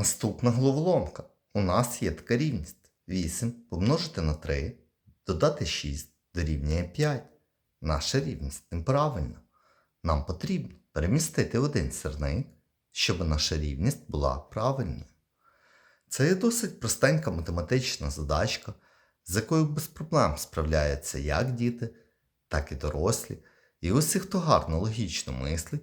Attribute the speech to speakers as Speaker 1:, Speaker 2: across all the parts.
Speaker 1: Наступна головоломка. У нас є така рівність. 8 помножити на 3, додати 6 дорівнює 5. Наша рівність неправильна. Нам потрібно перемістити один сірник, щоб наша рівність була правильною. Це є досить простенька математична задачка, з якою без проблем справляються як діти, так і дорослі. І усі, хто гарно логічно мислить,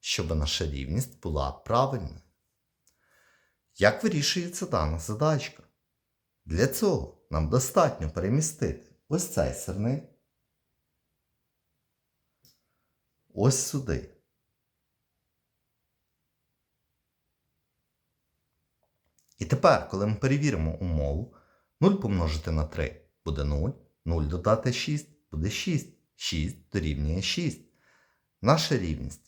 Speaker 1: щоб наша рівність була правильною. Як вирішується дана задачка? Для цього нам достатньо перемістити ось цей сирник ось сюди. І тепер, коли ми перевіримо умову, 0 помножити на 3 буде 0, 0 додати 6 буде 6, 6 дорівнює 6. Наша рівність